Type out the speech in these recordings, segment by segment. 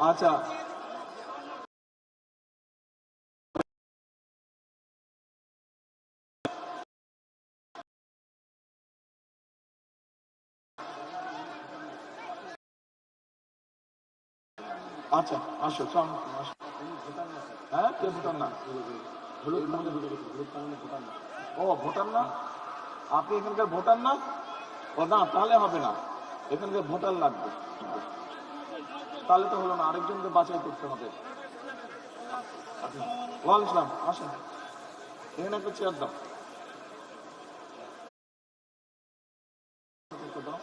আচ্ছা। আচ্ছা আসো হ্যাঁ কে ভুটান না? ও ভুটান না? আপনি এখানকার ভোটার না? ও, না, তাহলে হবে না। এখানকার ভোটার লাগবে। তাহলে তো হলো না আরেকজনকে বাছাই করতে হবে। ওয়াল ইসলাম আসেন। এখানে একটা চেয়ার দাও। দাও।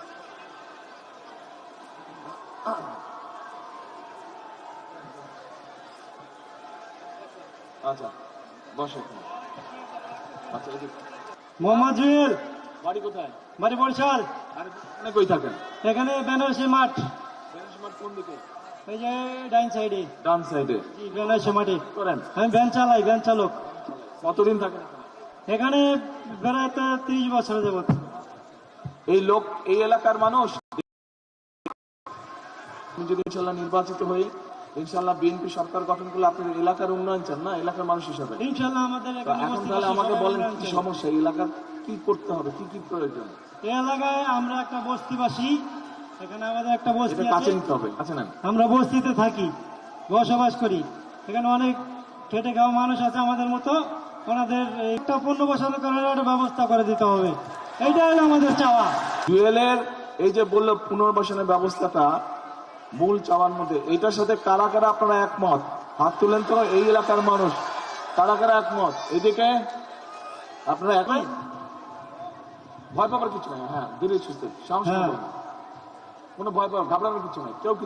আচ্ছা বসো। আচ্ছা মোহাম্মদ জুয়েল বাড়ি কোথায়? বাড়ি বরিশাল। আর কই থাকেন? এখানে বেনারসি মাঠ। বেনারসিমাঠ কোন দিকে এই যে ডাইন সাইডে ডান সাইডে জি, করেন। আমি ভ্যান চালাই ভ্যান চালক। কতদিন থাকেন এখানে? বেড়াতে তিরিশ বছর যাবত। এই লোক এই এলাকার মানুষ? যদি ইনশাল্লাহ নির্বাচিত হই ইনশাল্লাহ বিএনপি সরকার গঠন করলে আপনার এলাকার উন্নয়ন চান না? এলাকার মানুষ হিসাবে। ইনশাল্লাহ আমাদের এখন তাহলে আমাকে বলেন কি সমস্যা? এলাকার কি করতে হবে? কি কি প্রয়োজন? এই এলাকায় আমরা একটা বস্তিবাসী এখানে আমাদের একটা বস্তি কাছে আছে। নিতে হবে কাছে নেন। আমরা বস্তিতে থাকি বসবাস করি। এখানে অনেক খেটে খাওয়া মানুষ আছে আমাদের মতো। ওনাদের একটা পণ্য বসানো করার একটা ব্যবস্থা করে দিতে হবে। এইটাই হলো আমাদের চাওয়া। জুয়েলের এই যে বলল পুনর্বাসনের ব্যবস্থাটা মূল চাওয়ার মধ্যে এটার সাথে কারা কারা আপনারা একমত? হাত তুলেন তো এই এলাকার মানুষ। কারা কারা একমত? এদিকে আপনারা একই ভয় পাবার কিছু নাই হ্যাঁ ধীরে সুস্থ। বলুন। কোনো ভয় পাওয়ার ঘাবড়ানোর কিছু নাই কেউ কিছু